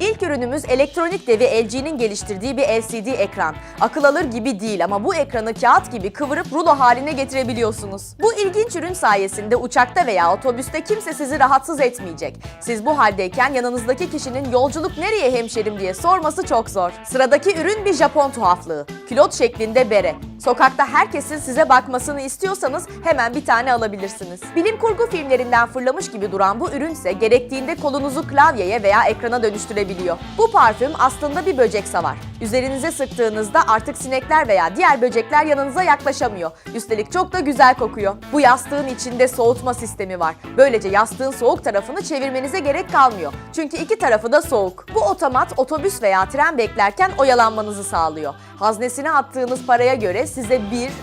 İlk ürünümüz elektronik devi LG'nin geliştirdiği bir LCD ekran. Akıl alır gibi değil ama bu ekranı kağıt gibi kıvırıp rulo haline getirebiliyorsunuz. Bu ilginç ürün sayesinde uçakta veya otobüste kimse sizi rahatsız etmeyecek. Siz bu haldeyken yanınızdaki kişinin yolculuk nereye hemşerim diye sorması çok zor. Sıradaki ürün bir Japon tuhaflığı. Külot şeklinde bere. Sokakta herkesin size bakmasını istiyorsanız hemen bir tane alabilirsiniz. Bilim kurgu filmlerinden fırlamış gibi duran bu ürünse gerektiğinde kolunuzu klavyeye veya ekrana dönüştürebiliyor. Bu parfüm aslında bir böcek savar. Üzerinize sıktığınızda artık sinekler veya diğer böcekler yanınıza yaklaşamıyor. Üstelik çok da güzel kokuyor. Bu yastığın içinde soğutma sistemi var. Böylece yastığın soğuk tarafını çevirmenize gerek kalmıyor. Çünkü iki tarafı da soğuk. Bu otomat otobüs veya tren beklerken oyalanmanızı sağlıyor. Haznesine attığınız paraya göre size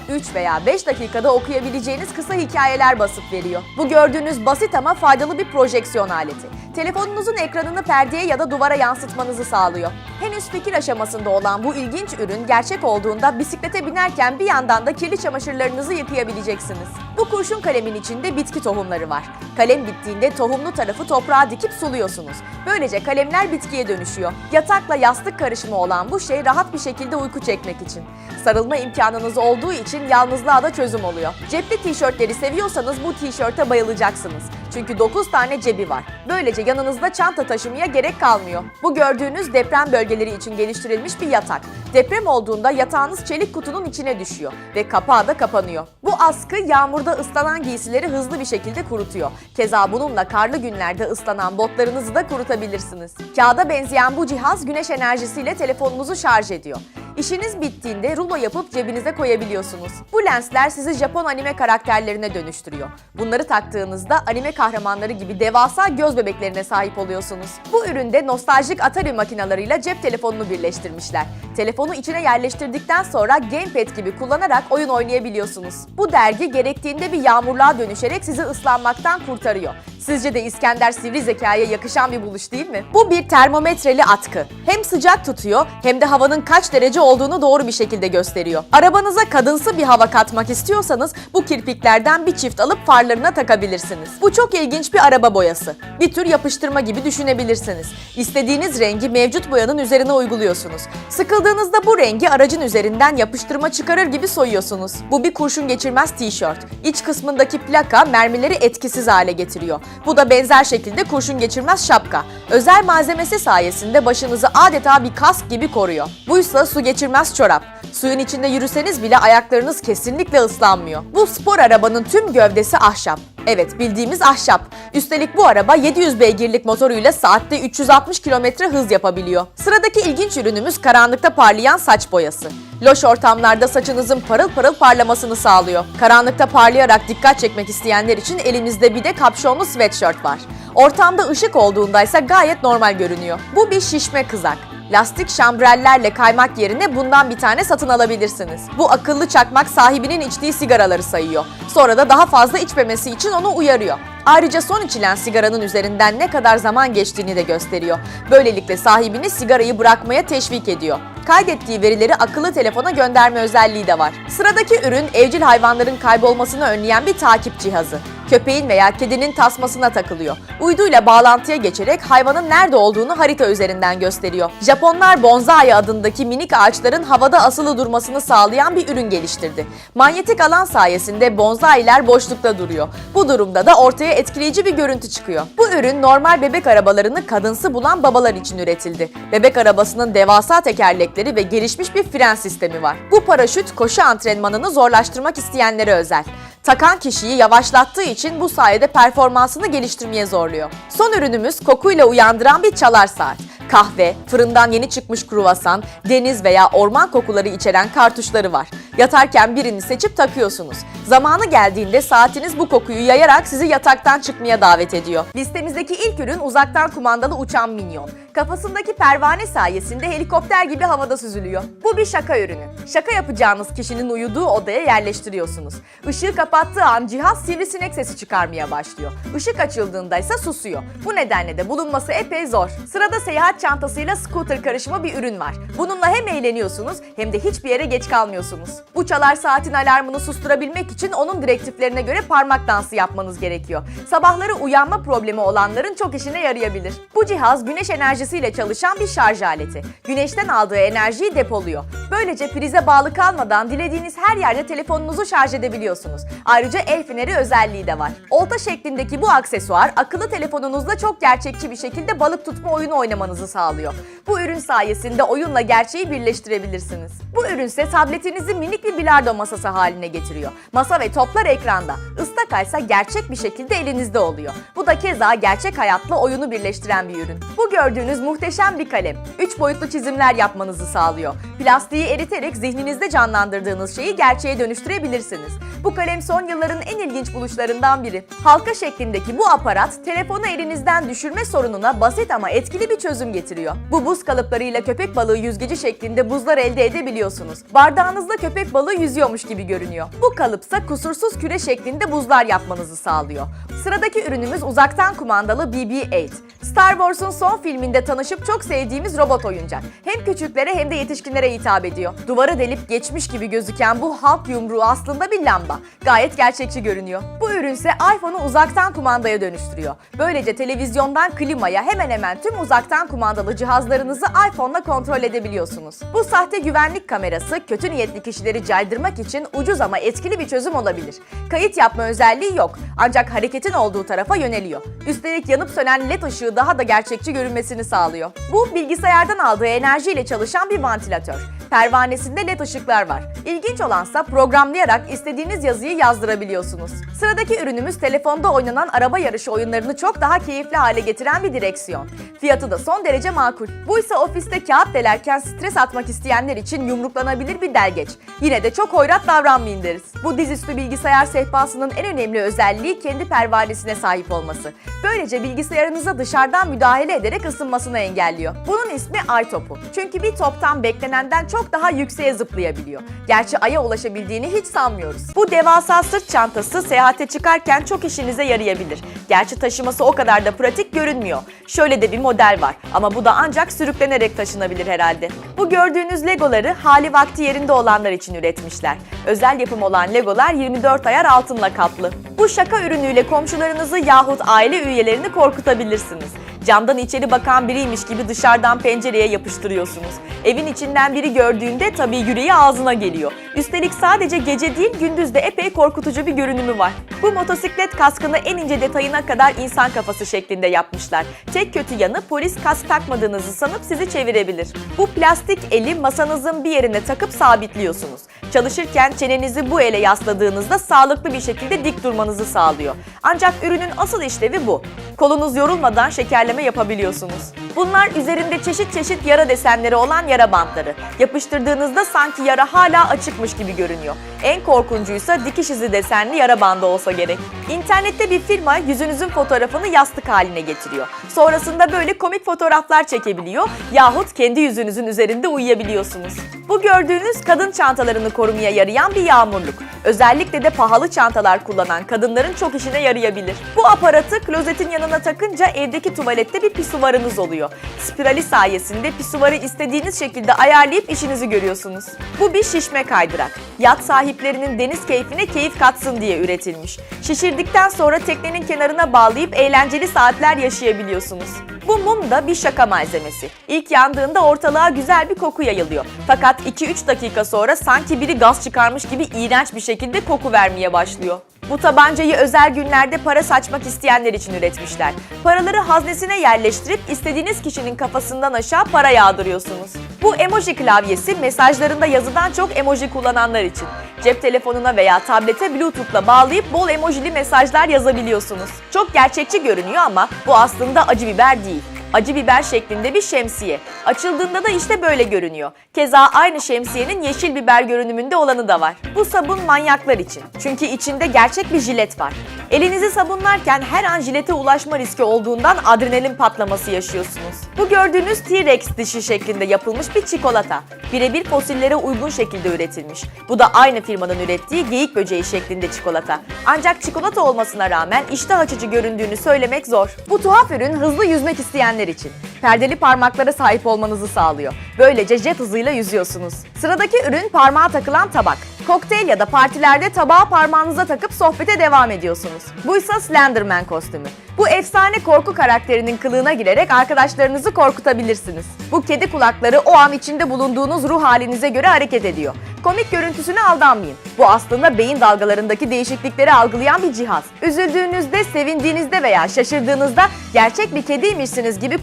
1, 3 veya 5 dakikada okuyabileceğiniz kısa hikayeler basıp veriyor. Bu gördüğünüz basit ama faydalı bir projeksiyon aleti. Telefonunuzun ekranını perdeye ya da duvara yansıtmanızı sağlıyor. Henüz fikir aşamasında olan bu ilginç ürün gerçek olduğunda bisiklete binerken bir yandan da kirli çamaşırlarınızı yıkayabileceksiniz. Bu kurşun kalemin içinde bitki tohumları var. Kalem bittiğinde tohumlu tarafı toprağa dikip suluyorsunuz. Böylece kalemler bitkiye dönüşüyor. Yatakla yastık karışımı olan bu şey rahat bir şekilde uyku çekmek için. Sarılma imkanınız olduğu için yalnızlığa da çözüm oluyor. Cepli tişörtleri seviyorsanız bu tişörte bayılacaksınız. Çünkü 9 tane cebi var. Böylece yanınızda çanta taşımaya gerek kalmıyor. Bu gördüğünüz deprem bölgeleri için geliştirilmiş bir yatak. Deprem olduğunda yatağınız çelik kutunun içine düşüyor ve kapağı da kapanıyor. Askı yağmurda ıslanan giysileri hızlı bir şekilde kurutuyor. Keza bununla karlı günlerde ıslanan botlarınızı da kurutabilirsiniz. Kağıda benzeyen bu cihaz güneş enerjisiyle telefonunuzu şarj ediyor. İşiniz bittiğinde rulo yapıp cebinize koyabiliyorsunuz. Bu lensler sizi Japon anime karakterlerine dönüştürüyor. Bunları taktığınızda anime kahramanları gibi devasa göz bebeklerine sahip oluyorsunuz. Bu üründe nostaljik Atari makinalarıyla cep telefonunu birleştirmişler. Telefonu içine yerleştirdikten sonra gamepad gibi kullanarak oyun oynayabiliyorsunuz. Bu dergi gerektiğinde bir yağmurluğa dönüşerek sizi ıslanmaktan kurtarıyor. Sizce de İskender sivri zekaya yakışan bir buluş değil mi? Bu bir termometreli atkı. Hem sıcak tutuyor hem de havanın kaç derece olduğunu doğru bir şekilde gösteriyor. Arabanıza kadınsı bir hava katmak istiyorsanız bu kirpiklerden bir çift alıp farlarına takabilirsiniz. Bu çok ilginç bir araba boyası. Bir tür yapıştırma gibi düşünebilirsiniz. İstediğiniz rengi mevcut boyanın üzerine uyguluyorsunuz. Sıkıldığınızda bu rengi aracın üzerinden yapıştırma çıkarır gibi soyuyorsunuz. Bu bir kurşun geçirmez tişört. İç kısmındaki plaka mermileri etkisiz hale getiriyor. Bu da benzer şekilde kurşun geçirmez şapka. Özel malzemesi sayesinde başınızı adeta bir kask gibi koruyor. Buysa su geçirmez çorap. Suyun içinde yürüseniz bile ayaklarınız kesinlikle ıslanmıyor. Bu spor arabanın tüm gövdesi ahşap. Evet bildiğimiz ahşap. Üstelik bu araba 700 beygirlik motoruyla saatte 360 km hız yapabiliyor. Sıradaki ilginç ürünümüz karanlıkta parlayan saç boyası. Loş ortamlarda saçınızın parıl parıl parlamasını sağlıyor. Karanlıkta parlayarak dikkat çekmek isteyenler için elimizde bir de kapşonlu sweatshirt var. Ortamda ışık olduğunda ise gayet normal görünüyor. Bu bir şişme kızak. Lastik şambrellerle kaymak yerine bundan bir tane satın alabilirsiniz. Bu akıllı çakmak sahibinin içtiği sigaraları sayıyor. Sonra da daha fazla içmemesi için onu uyarıyor. Ayrıca son içilen sigaranın üzerinden ne kadar zaman geçtiğini de gösteriyor. Böylelikle sahibini sigarayı bırakmaya teşvik ediyor. Kaydettiği verileri akıllı telefona gönderme özelliği de var. Sıradaki ürün evcil hayvanların kaybolmasını önleyen bir takip cihazı. Köpeğin veya kedinin tasmasına takılıyor. Uyduyla bağlantıya geçerek hayvanın nerede olduğunu harita üzerinden gösteriyor. Japonlar bonsai adındaki minik ağaçların havada asılı durmasını sağlayan bir ürün geliştirdi. Manyetik alan sayesinde bonsailer boşlukta duruyor. Bu durumda da ortaya etkileyici bir görüntü çıkıyor. Bu ürün normal bebek arabalarını kadınsı bulan babalar için üretildi. Bebek arabasının devasa tekerlekleri ve gelişmiş bir fren sistemi var. Bu paraşüt koşu antrenmanını zorlaştırmak isteyenlere özel. Takan kişiyi yavaşlattığı için bu sayede performansını geliştirmeye zorluyor. Son ürünümüz kokuyla uyandıran bir çalar saat. Kahve, fırından yeni çıkmış kruvasan, deniz veya orman kokuları içeren kartuşları var. Yatarken birini seçip takıyorsunuz. Zamanı geldiğinde saatiniz bu kokuyu yayarak sizi yataktan çıkmaya davet ediyor. Listemizdeki ilk ürün uzaktan kumandalı uçan minyon. Kafasındaki pervane sayesinde helikopter gibi havada süzülüyor. Bu bir şaka ürünü. Şaka yapacağınız kişinin uyuduğu odaya yerleştiriyorsunuz. Işığı kapattığı an cihaz sivrisinek sesi çıkarmaya başlıyor. Işık açıldığında ise susuyor. Bu nedenle de bulunması epey zor. Sırada seyahat çantasıyla scooter karışımı bir ürün var. Bununla hem eğleniyorsunuz hem de hiçbir yere geç kalmıyorsunuz. Bu çalar saatin alarmını susturabilmek için onun direktiflerine göre parmak dansı yapmanız gerekiyor. Sabahları uyanma problemi olanların çok işine yarayabilir. Bu cihaz güneş enerjisiyle çalışan bir şarj aleti. Güneşten aldığı enerjiyi depoluyor. Böylece prize bağlı kalmadan dilediğiniz her yerde telefonunuzu şarj edebiliyorsunuz. Ayrıca el feneri özelliği de var. Olta şeklindeki bu aksesuar akıllı telefonunuzla çok gerçekçi bir şekilde balık tutma oyunu oynamanızı sağlıyor. Bu ürün sayesinde oyunla gerçeği birleştirebilirsiniz. Bu ürünse tabletinizi minik bir bilardo masası haline getiriyor. Masa ve toplar ekranda. Istakaysa gerçek bir şekilde elinizde oluyor. Bu da keza gerçek hayatla oyunu birleştiren bir ürün. Bu gördüğünüz muhteşem bir kalem. 3 boyutlu çizimler yapmanızı sağlıyor. Plastiği eriterek zihninizde canlandırdığınız şeyi gerçeğe dönüştürebilirsiniz. Bu kalem son yılların en ilginç buluşlarından biri. Halka şeklindeki bu aparat telefonu elinizden düşürme sorununa basit ama etkili bir çözüm getiriyor. Bu buz kalıplarıyla köpek balığı yüzgeci şeklinde buzlar elde edebiliyorsunuz. Bardağınızda köpek balığı yüzüyormuş gibi görünüyor. Bu kalıpsa kusursuz küre şeklinde buzlar yapmanızı sağlıyor. Sıradaki ürünümüz uzaktan kumandalı BB-8. Star Wars'un son filminde tanışıp çok sevdiğimiz robot oyuncak. Hem küçüklere hem de yetişkinlere hitap ediyor. Duvarı delip geçmiş gibi gözüken bu halk yumruğu aslında bir lamba. Gayet gerçekçi görünüyor. Bu ürünse iPhone'u uzaktan kumandaya dönüştürüyor. Böylece televizyondan klimaya hemen hemen tüm uzaktan kumandalı cihazlarınızı iPhone'la kontrol edebiliyorsunuz. Bu sahte güvenlik kamerası kötü niyetli kişileri caydırmak için ucuz ama etkili bir çözüm olabilir. Kayıt yapma özelliği yok ancak hareketin olduğu tarafa yöneliyor. Üstelik yanıp sönen led ışığı daha da gerçekçi görünmesini sağlıyor. Bu bilgisayardan aldığı enerjiyle çalışan bir vantilatör. Pervanesinde led ışıklar var. İlginç olansa programlayarak istediğiniz yazıyı yazdırabiliyorsunuz. Sıradaki ürünümüz telefonda oynanan araba yarışı oyunlarını çok daha keyifli hale getiren bir direksiyon. Fiyatı da son derece makul. Bu ise ofiste kağıt delerken stres atmak isteyenler için yumruklanabilir bir delgeç. Yine de çok hoyrat davranmayın deriz. Bu dizüstü bilgisayar sehpasının en önemli özelliği kendi pervanesine sahip olması. Böylece bilgisayarınıza dışarıdan müdahale ederek ısınmasını engelliyor. Bunun ismi ay topu. Çünkü bir toptan beklenenden çok daha yükseğe zıplayabiliyor. Gerçi aya ulaşabildiğini hiç sanmıyoruz. Bu devasa sırt çantası seyahate çıkarken çok işinize yarayabilir. Gerçi taşıması o kadar da pratik görünmüyor. Şöyle de bir model var ama bu da ancak sürüklenerek taşınabilir herhalde. Bu gördüğünüz legoları hali vakti yerinde olanlar için üretmişler. Özel yapım olan legolar 24 ayar altınla kaplı. Bu şaka ürünüyle komşularınızı yahut aile üyelerini korkutabilirsiniz. Camdan içeri bakan biriymiş gibi dışarıdan pencereye yapıştırıyorsunuz. Evin içinden biri gördüğünde tabii yüreği ağzına geliyor. Üstelik sadece gece değil gündüz de epey korkutucu bir görünümü var. Bu motosiklet kaskını en ince detayına kadar insan kafası şeklinde yapmışlar. Tek kötü yanı polis kask takmadığınızı sanıp sizi çevirebilir. Bu plastik eli masanızın bir yerine takıp sabitliyorsunuz. Çalışırken çenenizi bu ele yasladığınızda sağlıklı bir şekilde dik durmanızı sağlıyor. Ancak ürünün asıl işlevi bu. Kolunuz yorulmadan şekerleme yapabiliyorsunuz. Bunlar üzerinde çeşit çeşit yara desenleri olan yara bantları. Yapıştırdığınızda sanki yara hala açıkmış gibi görünüyor. En korkuncuysa dikiş izi desenli yara bandı olsa gerek. İnternette bir firma yüzünüzün fotoğrafını yastık haline getiriyor. Sonrasında böyle komik fotoğraflar çekebiliyor yahut kendi yüzünüzün üzerinde uyuyabiliyorsunuz. Bu gördüğünüz kadın çantalarını korumaya yarayan bir yağmurluk. Özellikle de pahalı çantalar kullanan kadınların çok işine yarayabilir. Bu aparatı klozetin yanına takınca evdeki tuvalette bir pisuvarınız oluyor. Spirali sayesinde pisuvarı istediğiniz şekilde ayarlayıp işinizi görüyorsunuz. Bu bir şişme kaydırak. Yat sahiplerinin deniz keyfine keyif katsın diye üretilmiş. Şişirdikten sonra teknenin kenarına bağlayıp eğlenceli saatler yaşayabiliyorsunuz. Bu mum da bir şaka malzemesi. İlk yandığında ortalığa güzel bir koku yayılıyor. Fakat 2-3 dakika sonra sanki biri gaz çıkarmış gibi iğrenç bir şekilde koku vermeye başlıyor. Bu tabancayı özel günlerde para saçmak isteyenler için üretmişler. Paraları haznesine yerleştirip istediğiniz kişinin kafasından aşağı para yağdırıyorsunuz. Bu emoji klavyesi mesajlarında yazıdan çok emoji kullananlar için. Cep telefonuna veya tablete Bluetooth'la bağlayıp bol emojili mesajlar yazabiliyorsunuz. Çok gerçekçi görünüyor ama bu aslında acı biber değil. Acı biber şeklinde bir şemsiye. Açıldığında da işte böyle görünüyor. Keza aynı şemsiyenin yeşil biber görünümünde olanı da var. Bu sabun manyaklar için. Çünkü içinde gerçek bir jilet var. Elinizi sabunlarken her an jilete ulaşma riski olduğundan adrenalin patlaması yaşıyorsunuz. Bu gördüğünüz T-Rex dişi şeklinde yapılmış bir çikolata. Birebir fosillere uygun şekilde üretilmiş. Bu da aynı firmanın ürettiği geyik böceği şeklinde çikolata. Ancak çikolata olmasına rağmen iştah açıcı göründüğünü söylemek zor. Bu tuhaf ürün hızlı yüzmek isteyenler için. Perdeli parmaklara sahip olmanızı sağlıyor. Böylece jet hızıyla yüzüyorsunuz. Sıradaki ürün parmağa takılan tabak. Kokteyl ya da partilerde tabağı parmağınıza takıp sohbete devam ediyorsunuz. Bu ise Slenderman kostümü. Bu efsane korku karakterinin kılığına girerek arkadaşlarınızı korkutabilirsiniz. Bu kedi kulakları o an içinde bulunduğunuz ruh halinize göre hareket ediyor. Komik görüntüsüne aldanmayın. Bu aslında beyin dalgalarındaki değişiklikleri algılayan bir cihaz. Üzüldüğünüzde, sevindiğinizde veya şaşırdığınızda gerçek bir kediymişsiniz gibi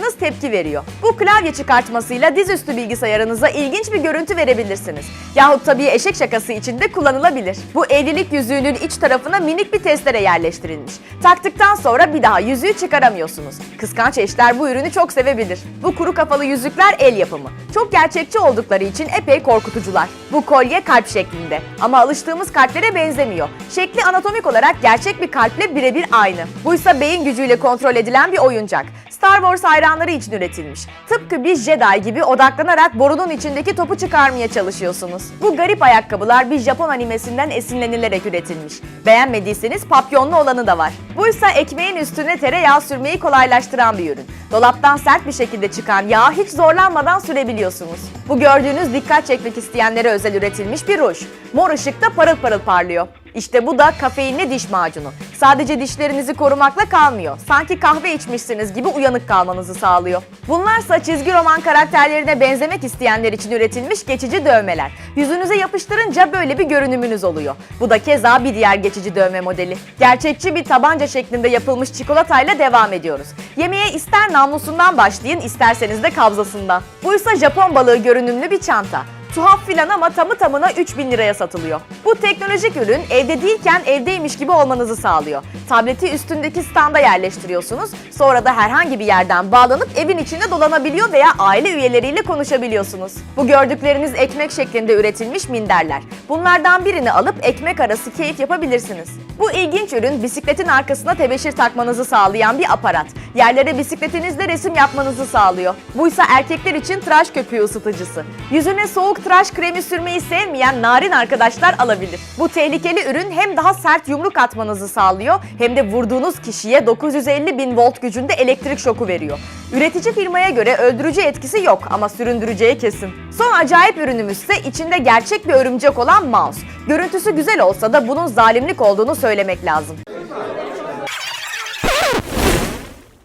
kulaklarınız tepki veriyor. Bu klavye çıkartmasıyla dizüstü bilgisayarınıza ilginç bir görüntü verebilirsiniz. Yahut tabii eşek şakası için de kullanılabilir. Bu evlilik yüzüğünün iç tarafına minik bir testere yerleştirilmiş. Taktıktan sonra bir daha yüzüğü çıkaramıyorsunuz. Kıskanç eşler bu ürünü çok sevebilir. Bu kuru kafalı yüzükler el yapımı. Çok gerçekçi oldukları için epey korkutucular. Bu kolye kalp şeklinde ama alıştığımız kalplere benzemiyor. Şekli anatomik olarak gerçek bir kalple birebir aynı. Buysa beyin gücüyle kontrol edilen bir oyuncak. Star Wars hayranları için üretilmiş. Tıpkı bir Jedi gibi odaklanarak borunun içindeki topu çıkarmaya çalışıyorsunuz. Bu garip ayakkabılar bir Japon animesinden esinlenilerek üretilmiş. Beğenmediyseniz papyonlu olanı da var. Buysa ekmeğin üstüne tereyağı sürmeyi kolaylaştıran bir ürün. Dolaptan sert bir şekilde çıkan yağı hiç zorlanmadan sürebiliyorsunuz. Bu gördüğünüz dikkat çekmek isteyenlere özel üretilmiş bir ruj. Mor ışıkta parıl parıl parlıyor. İşte bu da kafeinli diş macunu. Sadece dişlerinizi korumakla kalmıyor. Sanki kahve içmişsiniz gibi uyanık kalmanızı sağlıyor. Bunlarsa çizgi roman karakterlerine benzemek isteyenler için üretilmiş geçici dövmeler. Yüzünüze yapıştırınca böyle bir görünümünüz oluyor. Bu da keza bir diğer geçici dövme modeli. Gerçekçi bir tabanca şeklinde yapılmış çikolatayla devam ediyoruz. Yemeğe ister namlusundan başlayın isterseniz de kabzasından. Buysa Japon balığı görünümlü bir çanta. Tuhaf filan ama tamı tamına 3000 liraya satılıyor. Bu teknolojik ürün evde değilken evdeymiş gibi olmanızı sağlıyor. Tableti üstündeki standa yerleştiriyorsunuz. Sonra da herhangi bir yerden bağlanıp evin içinde dolanabiliyor veya aile üyeleriyle konuşabiliyorsunuz. Bu gördükleriniz ekmek şeklinde üretilmiş minderler. Bunlardan birini alıp ekmek arası keyif yapabilirsiniz. Bu ilginç ürün bisikletin arkasına tebeşir takmanızı sağlayan bir aparat. Yerlere bisikletinizle resim yapmanızı sağlıyor. Buysa erkekler için tıraş köpüğü ısıtıcısı. Yüzüne soğuk tıraş kremi sürmeyi sevmeyen narin arkadaşlar alabilir. Bu tehlikeli ürün hem daha sert yumruk atmanızı sağlıyor hem de vurduğunuz kişiye 950 bin volt gücünde elektrik şoku veriyor. Üretici firmaya göre öldürücü etkisi yok ama süründüreceği kesin. Son acayip ürünümüz ise içinde gerçek bir örümcek olan mouse. Görüntüsü güzel olsa da bunun zalimlik olduğunu söylemek lazım.